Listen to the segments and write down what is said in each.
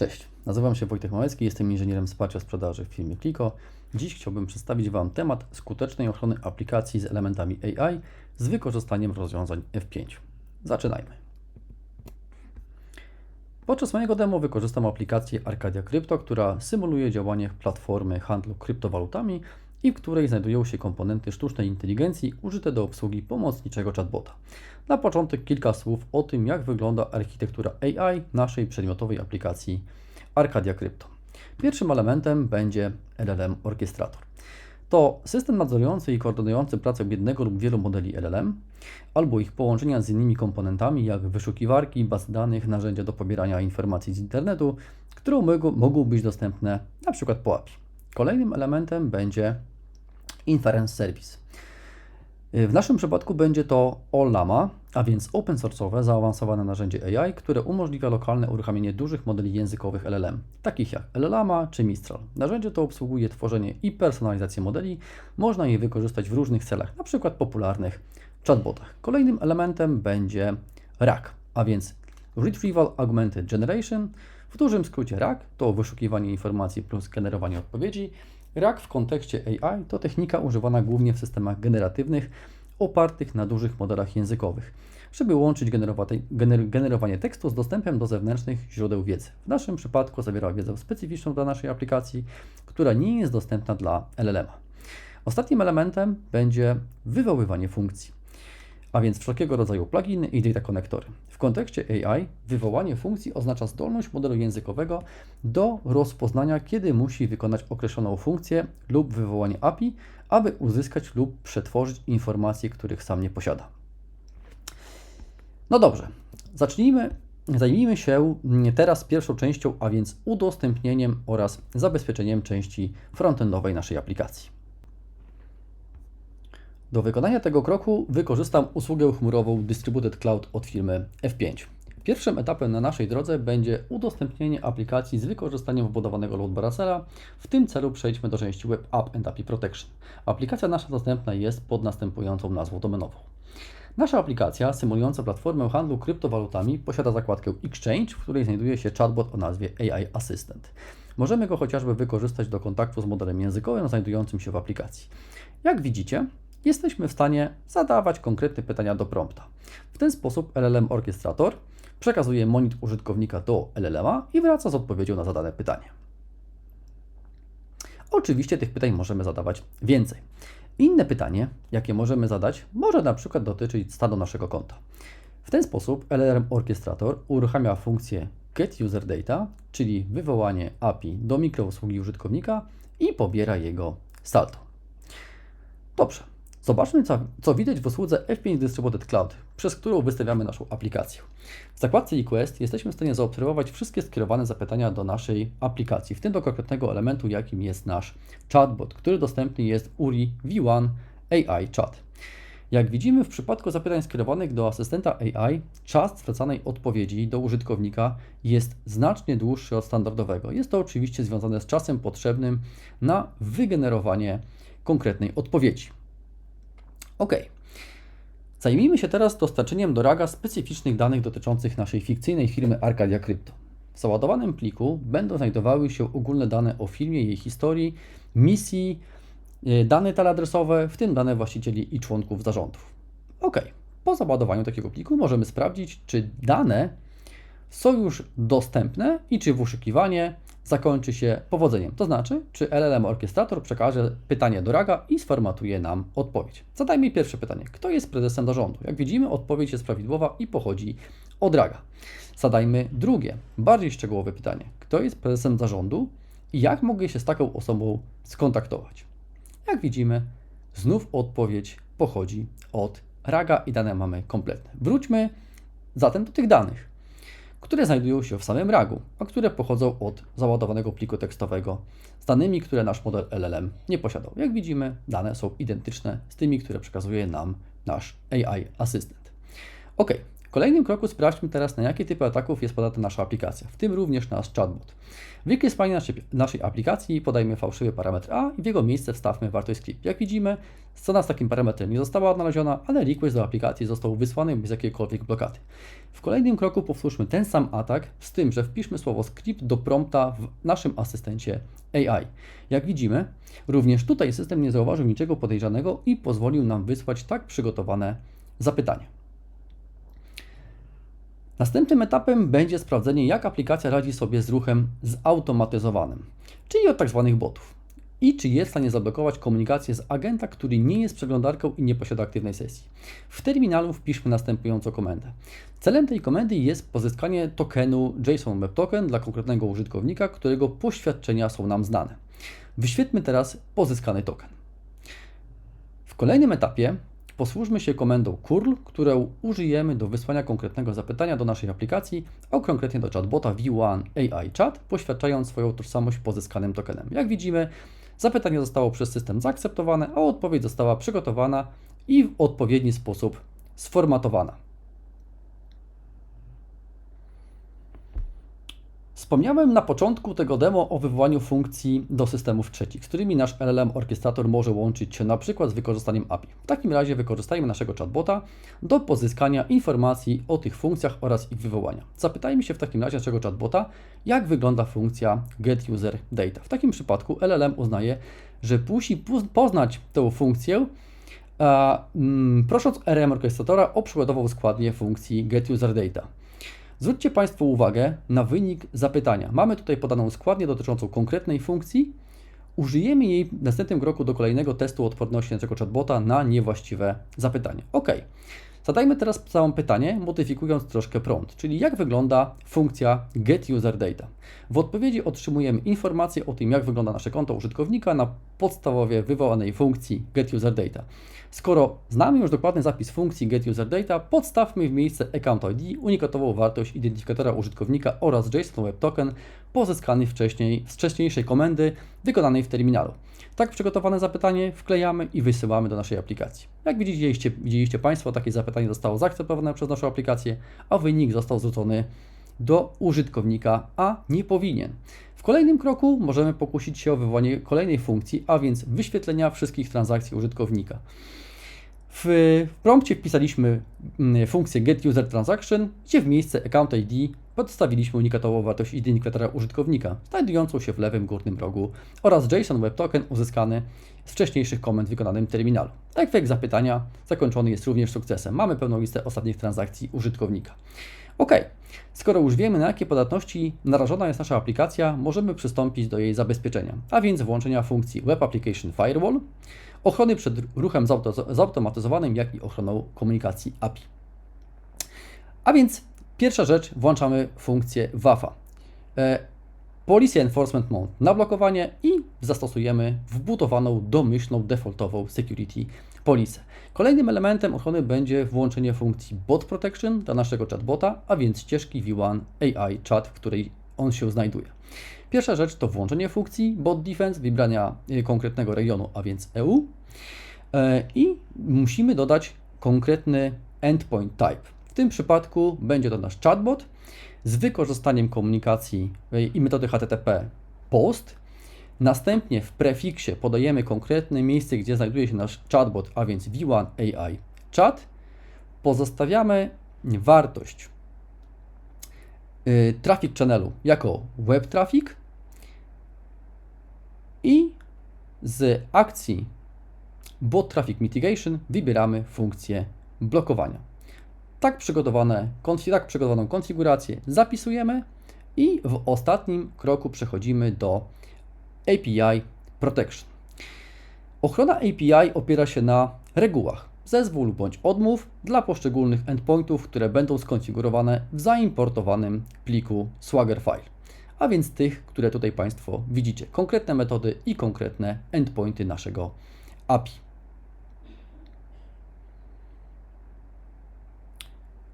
Cześć, nazywam się Wojtek Małecki, jestem inżynierem wsparcia sprzedaży w firmie Kliko. Dziś chciałbym przedstawić Wam temat skutecznej ochrony aplikacji z elementami AI z wykorzystaniem rozwiązań F5. Zaczynajmy. Podczas mojego demo wykorzystam aplikację Arcadia Crypto, która symuluje działanie platformy handlu kryptowalutami i w której znajdują się komponenty sztucznej inteligencji użyte do obsługi pomocniczego chatbota. Na początek kilka słów o tym, jak wygląda architektura AI naszej przedmiotowej aplikacji Arcadia Crypto. Pierwszym elementem będzie LLM Orchestrator. To system nadzorujący i koordynujący pracę jednego lub wielu modeli LLM, albo ich połączenia z innymi komponentami, jak wyszukiwarki, bazy danych, narzędzia do pobierania informacji z internetu, które mogą być dostępne np. po API. Kolejnym elementem będzie Inference Service. W naszym przypadku będzie to OLAMA, a więc open source'owe, zaawansowane narzędzie AI, które umożliwia lokalne uruchamianie dużych modeli językowych LLM, takich jak LLAMA czy Mistral. Narzędzie to obsługuje tworzenie i personalizację modeli. Można je wykorzystać w różnych celach, np. popularnych chatbotach. Kolejnym elementem będzie RAG, a więc Retrieval Augmented Generation. W dużym skrócie RAG to wyszukiwanie informacji plus generowanie odpowiedzi. RAG w kontekście AI to technika używana głównie w systemach generatywnych opartych na dużych modelach językowych, żeby łączyć generowanie tekstu z dostępem do zewnętrznych źródeł wiedzy. W naszym przypadku zawiera wiedzę specyficzną dla naszej aplikacji, która nie jest dostępna dla LLM. Ostatnim elementem będzie wywoływanie funkcji a więc wszelkiego rodzaju pluginy i data konektory. W kontekście AI wywołanie funkcji oznacza zdolność modelu językowego do rozpoznania, kiedy musi wykonać określoną funkcję lub wywołanie API, aby uzyskać lub przetworzyć informacje, których sam nie posiada. No dobrze, zacznijmy. Zajmijmy się teraz pierwszą częścią, a więc udostępnieniem oraz zabezpieczeniem części frontendowej naszej aplikacji. Do wykonania tego kroku wykorzystam usługę chmurową Distributed Cloud od firmy F5. Pierwszym etapem na naszej drodze będzie udostępnienie aplikacji z wykorzystaniem wbudowanego load balancera. W tym celu przejdźmy do części Web App and API Protection. Aplikacja nasza dostępna jest pod następującą nazwą domenową. Nasza aplikacja symulująca platformę handlu kryptowalutami posiada zakładkę Exchange, w której znajduje się chatbot o nazwie AI Assistant. Możemy go chociażby wykorzystać do kontaktu z modelem językowym znajdującym się w aplikacji. Jak widzicie, jesteśmy w stanie zadawać konkretne pytania do prompta. W ten sposób LLM Orchestrator przekazuje monit użytkownika do LLM-a i wraca z odpowiedzią na zadane pytanie. Oczywiście tych pytań możemy zadawać więcej. Inne pytanie, jakie możemy zadać, może na przykład dotyczyć stanu naszego konta. W ten sposób LLM Orchestrator uruchamia funkcję getUserData, czyli wywołanie API do mikrousługi użytkownika i pobiera jego saldo. Dobrze, Zobaczmy, co, co widać w usłudze F5 Distributed Cloud, przez którą wystawiamy naszą aplikację. W zakładce eQuest jesteśmy w stanie zaobserwować wszystkie skierowane zapytania do naszej aplikacji, w tym do konkretnego elementu, jakim jest nasz chatbot, który dostępny jest URI V1 AI Chat. Jak widzimy, w przypadku zapytań skierowanych do asystenta AI, czas zwracanej odpowiedzi do użytkownika jest znacznie dłuższy od standardowego. Jest to oczywiście związane z czasem potrzebnym na wygenerowanie konkretnej odpowiedzi. OK. Zajmijmy się teraz dostarczeniem do RAGa specyficznych danych dotyczących naszej fikcyjnej firmy Arcadia Crypto. W załadowanym pliku będą znajdowały się ogólne dane o firmie, jej historii, misji, e, dane teleadresowe, w tym dane właścicieli i członków zarządów. OK. Po załadowaniu takiego pliku możemy sprawdzić, czy dane są już dostępne i czy wyszukiwanie zakończy się powodzeniem. To znaczy, czy LLM orchestrator przekaże pytanie do RAGa i sformatuje nam odpowiedź. Zadajmy pierwsze pytanie. Kto jest prezesem zarządu? Jak widzimy, odpowiedź jest prawidłowa i pochodzi od RAGa. Zadajmy drugie, bardziej szczegółowe pytanie. Kto jest prezesem zarządu i jak mogę się z taką osobą skontaktować? Jak widzimy, znów odpowiedź pochodzi od RAGa i dane mamy kompletne. Wróćmy zatem do tych danych które znajdują się w samym ragu, a które pochodzą od załadowanego pliku tekstowego z danymi, które nasz model LLM nie posiadał. Jak widzimy, dane są identyczne z tymi, które przekazuje nam nasz AI Assistant. Ok, W kolejnym kroku sprawdźmy teraz, na jakie typy ataków jest podatna nasza aplikacja, w tym również nasz chatbot. W wykreślaniu naszej, naszej aplikacji podajmy fałszywy parametr A i w jego miejsce wstawmy wartość script. Jak widzimy, strona z takim parametrem nie została odnaleziona, ale request do aplikacji został wysłany bez jakiejkolwiek blokady. W kolejnym kroku powtórzmy ten sam atak, z tym, że wpiszmy słowo script do prompta w naszym asystencie AI. Jak widzimy, również tutaj system nie zauważył niczego podejrzanego i pozwolił nam wysłać tak przygotowane zapytanie. Następnym etapem będzie sprawdzenie, jak aplikacja radzi sobie z ruchem zautomatyzowanym, czyli od tzw. botów. I czy jest w stanie zablokować komunikację z agenta, który nie jest przeglądarką i nie posiada aktywnej sesji. W terminalu wpiszmy następującą komendę. Celem tej komendy jest pozyskanie tokenu JSON Web Token dla konkretnego użytkownika, którego poświadczenia są nam znane. Wyświetlmy teraz pozyskany token. W kolejnym etapie posłużmy się komendą curl, którą użyjemy do wysłania konkretnego zapytania do naszej aplikacji, a konkretnie do chatbota V1 AI Chat, poświadczając swoją tożsamość pozyskanym tokenem. Jak widzimy, zapytanie zostało przez system zaakceptowane, a odpowiedź została przygotowana i w odpowiedni sposób sformatowana. Wspomniałem na początku tego demo o wywołaniu funkcji do systemów trzecich, z którymi nasz LLM orchestrator może łączyć się na przykład z wykorzystaniem API. W takim razie wykorzystajmy naszego chatbota do pozyskania informacji o tych funkcjach oraz ich wywołania. Zapytajmy się w takim razie naszego chatbota, jak wygląda funkcja getUserData. W takim przypadku LLM uznaje, że musi poznać tę funkcję, mm, prosząc RM orchestratora o przykładową składnię funkcji getUserData. Zwróćcie Państwo uwagę na wynik zapytania. Mamy tutaj podaną składnię dotyczącą konkretnej funkcji. Użyjemy jej w następnym kroku do kolejnego testu odporności naszego chatbota na niewłaściwe zapytanie. OK. Zadajmy teraz całe pytanie, modyfikując troszkę prompt, czyli jak wygląda funkcja getUserData. W odpowiedzi otrzymujemy informację o tym, jak wygląda nasze konto użytkownika na podstawie wywołanej funkcji getUserData. Skoro znamy już dokładny zapis funkcji getUserData, podstawmy w miejsce account ID unikatową wartość identyfikatora użytkownika oraz JSON Web Token pozyskany wcześniej z wcześniejszej komendy wykonanej w terminalu. Tak przygotowane zapytanie wklejamy i wysyłamy do naszej aplikacji. Jak widzieliście, widzieliście Państwo, takie zapytanie zostało zaakceptowane przez naszą aplikację, a wynik został zwrócony do użytkownika, a nie powinien. W kolejnym kroku możemy pokusić się o wywołanie kolejnej funkcji, a więc wyświetlenia wszystkich transakcji użytkownika. W prompcie wpisaliśmy mm, funkcję getUserTransaction, gdzie w miejsce account ID podstawiliśmy unikatową wartość identyfikatora użytkownika, znajdującą się w lewym górnym rogu oraz JSON Web Token uzyskany z wcześniejszych komend wykonanym w terminalu. Efekt zapytania zakończony jest również sukcesem. Mamy pełną listę ostatnich transakcji użytkownika. OK, skoro już wiemy na jakie podatności narażona jest nasza aplikacja, możemy przystąpić do jej zabezpieczenia, a więc włączenia funkcji Web Application Firewall, ochrony przed ruchem zautomatyzowanym, jak i ochroną komunikacji API. A więc pierwsza rzecz, włączamy funkcję WAFA. E, Policy Enforcement Mode na blokowanie i zastosujemy wbudowaną domyślną defaultową Security Policy. Kolejnym elementem ochrony będzie włączenie funkcji Bot Protection dla naszego chatbota, a więc ścieżki V1 AI Chat, w której on się znajduje. Pierwsza rzecz to włączenie funkcji Bot Defense, wybrania y, konkretnego regionu, a więc EU. E, I musimy dodać konkretny endpoint type. Tym przypadku będzie to nasz chatbot z wykorzystaniem komunikacji y, i metody HTTP POST. Następnie w prefiksie podajemy konkretne miejsce, gdzie znajduje się nasz chatbot, a więc V1 AI chat. Pozostawiamy wartość y, traffic channelu jako web traffic i z akcji Bot Traffic Mitigation wybieramy funkcję blokowania. Tak, przygotowane, tak przygotowaną konfigurację zapisujemy i w ostatnim kroku przechodzimy do API Protection. Ochrona API opiera się na regułach zezwól bądź odmów dla poszczególnych endpointów, które będą skonfigurowane w zaimportowanym pliku Swagger File a więc tych, które tutaj Państwo widzicie. Konkretne metody i konkretne endpointy naszego API.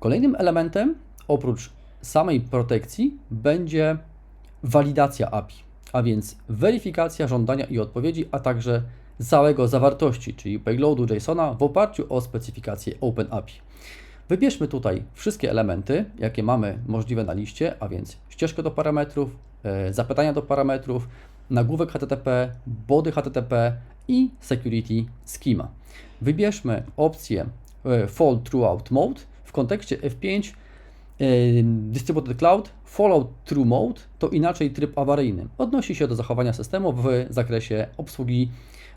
Kolejnym elementem, oprócz samej protekcji, będzie walidacja API, a więc weryfikacja żądania i odpowiedzi, a także całego zawartości, czyli payloadu JSONa w oparciu o specyfikację OpenAPI. Wybierzmy tutaj wszystkie elementy, jakie mamy możliwe na liście, a więc ścieżkę do parametrów, e, zapytania do parametrów, nagłówek HTTP, body HTTP i security schema. Wybierzmy opcję e, Fall Throughout Mode w kontekście F5 e, Distributed Cloud Follow Through Mode to inaczej tryb awaryjny. Odnosi się do zachowania systemu w zakresie obsługi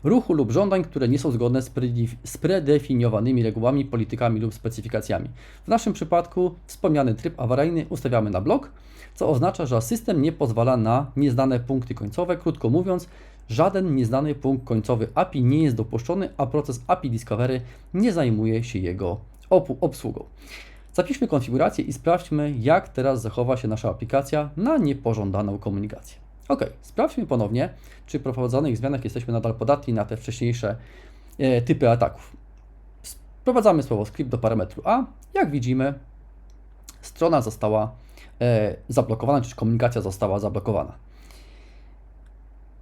ruchu lub żądań, które nie są zgodne z, predef- z predefiniowanymi regułami, politykami lub specyfikacjami. W naszym przypadku wspomniany tryb awaryjny ustawiamy na blok, co oznacza, że system nie pozwala na nieznane punkty końcowe. Krótko mówiąc, żaden nieznany punkt końcowy API nie jest dopuszczony, a proces API Discovery nie zajmuje się jego obsługą. Zapiszmy konfigurację i sprawdźmy, jak teraz zachowa się nasza aplikacja na niepożądaną komunikację. Ok, sprawdźmy ponownie, czy w prowadzonych zmianach jesteśmy nadal podatni na te wcześniejsze e, typy ataków. Wprowadzamy słowo script do parametru A. Jak widzimy, strona została e, zablokowana, czy komunikacja została zablokowana.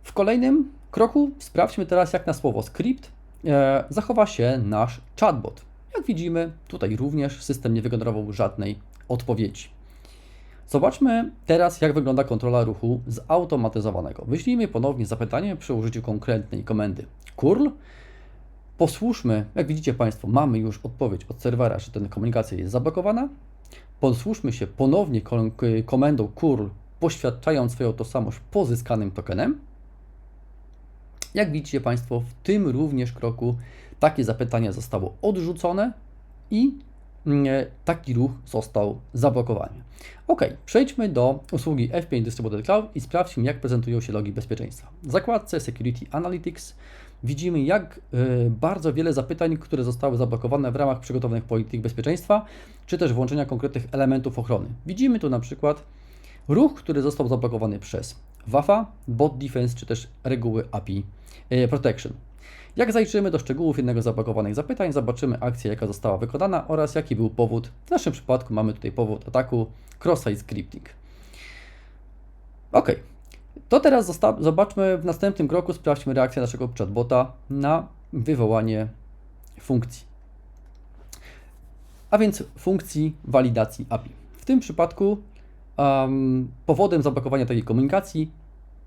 W kolejnym kroku sprawdźmy teraz, jak na słowo script e, zachowa się nasz chatbot. Jak widzimy, tutaj również system nie wygenerował żadnej odpowiedzi. Zobaczmy teraz, jak wygląda kontrola ruchu zautomatyzowanego. Wyślijmy ponownie zapytanie przy użyciu konkretnej komendy curl. Posłuszmy, jak widzicie Państwo, mamy już odpowiedź od serwera, że ta komunikacja jest zablokowana. Posłuszmy się ponownie kom- komendą curl, poświadczając swoją tożsamość pozyskanym tokenem. Jak widzicie Państwo, w tym również kroku takie zapytanie zostało odrzucone i mm, taki ruch został zablokowany. Ok, przejdźmy do usługi F5 Distributed Cloud i sprawdźmy, jak prezentują się logi bezpieczeństwa. W zakładce Security Analytics widzimy, jak y, bardzo wiele zapytań, które zostały zablokowane w ramach przygotowanych polityk bezpieczeństwa, czy też włączenia konkretnych elementów ochrony. Widzimy tu na przykład ruch, który został zablokowany przez WAFA, Bot Defense, czy też reguły API y, Protection. Jak zajrzymy do szczegółów jednego z zablokowanych zapytań, zobaczymy akcję, jaka została wykonana oraz jaki był powód. W naszym przypadku mamy tutaj powód ataku cross-site scripting. Ok, to teraz zobaczmy w następnym kroku, sprawdźmy reakcję naszego chatbota na wywołanie funkcji. A więc funkcji walidacji API. W tym przypadku um, powodem zablokowania takiej komunikacji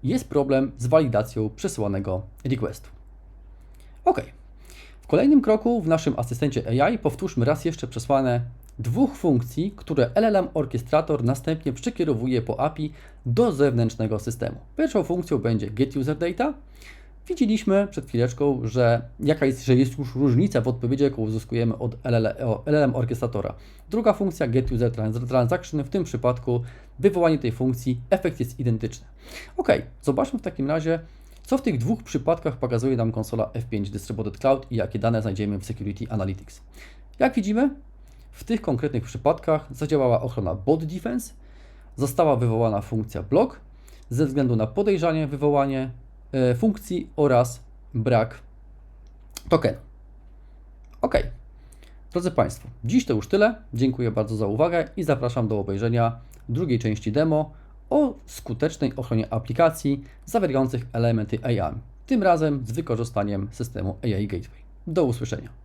jest problem z walidacją przesyłanego requestu. OK. W kolejnym kroku w naszym asystencie AI powtórzmy raz jeszcze przesłane dwóch funkcji, które LLM Orchestrator następnie przekierowuje po API do zewnętrznego systemu. Pierwszą funkcją będzie getUserData. Widzieliśmy przed chwileczką, że, jaka jest, że jest już różnica w odpowiedzi, jaką uzyskujemy od LLM Orchestratora. Druga funkcja getUserTransaction, w tym przypadku wywołanie tej funkcji, efekt jest identyczny. OK, zobaczmy w takim razie, co w tych dwóch przypadkach pokazuje nam konsola F5 Distributed Cloud i jakie dane znajdziemy w Security Analytics. Jak widzimy, w tych konkretnych przypadkach zadziałała ochrona bot defense, została wywołana funkcja block ze względu na podejrzanie wywołanie e, funkcji oraz brak tokenu. Ok. Drodzy Państwo, dziś to już tyle. Dziękuję bardzo za uwagę i zapraszam do obejrzenia drugiej części demo o skutecznej ochronie aplikacji zawierających elementy AI, tym razem z wykorzystaniem systemu AI Gateway. Do usłyszenia.